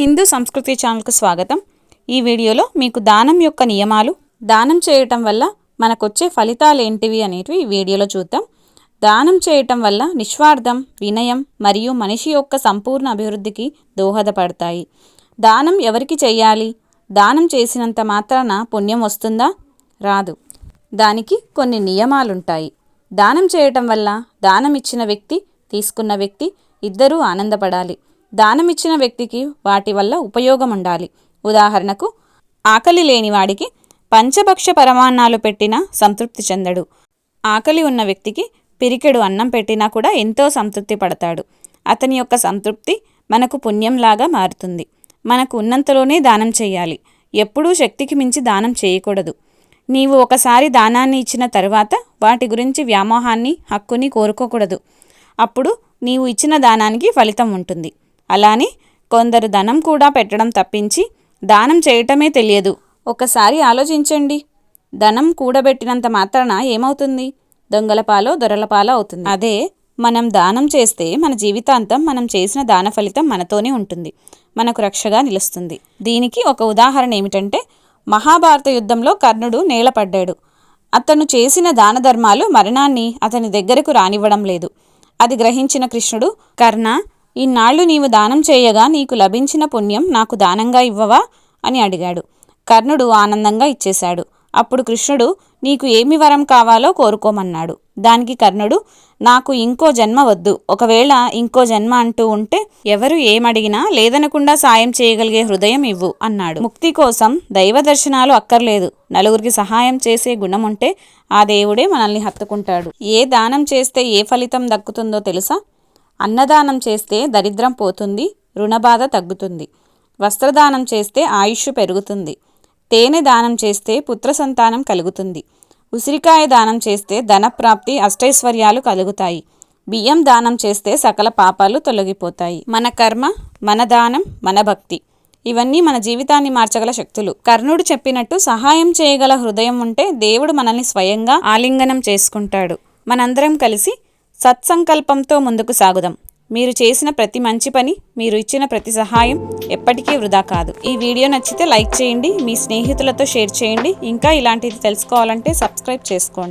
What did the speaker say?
హిందూ సంస్కృతి ఛానల్కు స్వాగతం. ఈ వీడియోలో మీకు దానం యొక్క నియమాలు దానం చేయటం వల్ల మనకొచ్చే ఫలితాలు ఏంటివి అనేటివి ఈ వీడియోలో చూద్దాం. దానం చేయటం వల్ల నిస్వార్థం వినయం మరియు మనిషి యొక్క సంపూర్ణ అభివృద్ధికి దోహదపడతాయి. దానం ఎవరికి చేయాలి? దానం చేసినంత మాత్రాన పుణ్యం వస్తుందా? రాదు. దానికి కొన్ని నియమాలుంటాయి. దానం చేయటం వల్ల దానం ఇచ్చిన వ్యక్తి తీసుకున్న వ్యక్తి ఇద్దరూ ఆనందపడాలి. దానం ఇచ్చిన వ్యక్తికి వాటి వల్ల ఉపయోగం ఉండాలి ఉదాహరణకు ఆకలి లేని వాడికి పంచభక్ష పరమాన్నాలు పెట్టినా సంతృప్తి చెందడు. ఆకలి ఉన్న వ్యక్తికి పిరికెడు అన్నం పెట్టినా కూడా ఎంతో సంతృప్తి పడతాడు. అతని యొక్క సంతృప్తి మనకు పుణ్యంలాగా మారుతుంది. మనకు ఉన్నంతలోనే దానం చేయాలి. ఎప్పుడూ శక్తికి మించి దానం చేయకూడదు. నీవు ఒకసారి దానాన్ని ఇచ్చిన తర్వాత వాటి గురించి వ్యామోహాన్ని హక్కుని కోరుకోకూడదు. అప్పుడు నీవు ఇచ్చిన దానానికి ఫలితం ఉంటుంది. అలానే కొందరు ధనం కూడా పెట్టడం తప్పించి దానం చేయటమే తెలియదు. ఒకసారి ఆలోచించండి. ధనం కూడబెట్టినంత మాత్రాన ఏమవుతుంది? దొంగలపాలో దొరలపాలో అవుతుంది. అదే మనం దానం చేస్తే మన జీవితాంతం మనం చేసిన దాన ఫలితం మనతోనే ఉంటుంది. మనకు రక్షగా నిలుస్తుంది. దీనికి ఒక ఉదాహరణ ఏమిటంటే మహాభారత యుద్ధంలో కర్ణుడు నేలపడ్డాడు అతను చేసిన దాన ధర్మాలు మరణాన్ని అతని దగ్గరకు రానివ్వడం లేదు. అది గ్రహించిన కృష్ణుడు కర్ణ ఇన్నాళ్ళు నీవు దానం చేయగా నీకు లభించిన పుణ్యం నాకు దానంగా ఇవ్వవా? అని అడిగాడు. కర్ణుడు ఆనందంగా ఇచ్చేశాడు. అప్పుడు కృష్ణుడు నీకు ఏమి వరం కావాలో కోరుకోమన్నాడు. దానికి కర్ణుడు నాకు ఇంకో జన్మ వద్దు. ఒకవేళ ఇంకో జన్మ అంటూ ఉంటే ఎవరు ఏమడిగినా లేదనకుండా సాయం చేయగలిగే హృదయం ఇవ్వు అన్నాడు. ముక్తి కోసం దైవ దర్శనాలు అక్కర్లేదు. నలుగురికి సహాయం చేసే గుణం ఉంటే ఆ దేవుడే మనల్ని హత్తుకుంటాడు. ఏ దానం చేస్తే ఏ ఫలితం దక్కుతుందో తెలుసా? అన్నదానం చేస్తే దరిద్రం పోతుంది రుణబాధ తగ్గుతుంది. వస్త్రదానం చేస్తే ఆయుష్ పెరుగుతుంది. తేనె దానం చేస్తే పుత్ర సంతానం కలుగుతుంది. ఉసిరికాయ దానం చేస్తే ధనప్రాప్తి అష్టైశ్వర్యాలు కలుగుతాయి. బియ్యం దానం చేస్తే సకల పాపాలు తొలగిపోతాయి. మన కర్మ మన దానం మన భక్తి. ఇవన్నీ మన జీవితాన్ని మార్చగల శక్తులు. కర్ణుడు చెప్పినట్టు సహాయం చేయగల హృదయం ఉంటే దేవుడు మనల్ని స్వయంగా ఆలింగనం చేసుకుంటాడు. మనందరం కలిసి సత్సంకల్పంతో ముందుకు సాగుదాం. మీరు చేసిన ప్రతి మంచి పని మీరు ఇచ్చిన ప్రతి సహాయం ఎప్పటికీ వృధా కాదు. ఈ వీడియో నచ్చితే లైక్ చేయండి మీ స్నేహితులతో షేర్ చేయండి. ఇంకా ఇలాంటిది తెలుసుకోవాలంటే సబ్స్క్రైబ్ చేసుకోండి.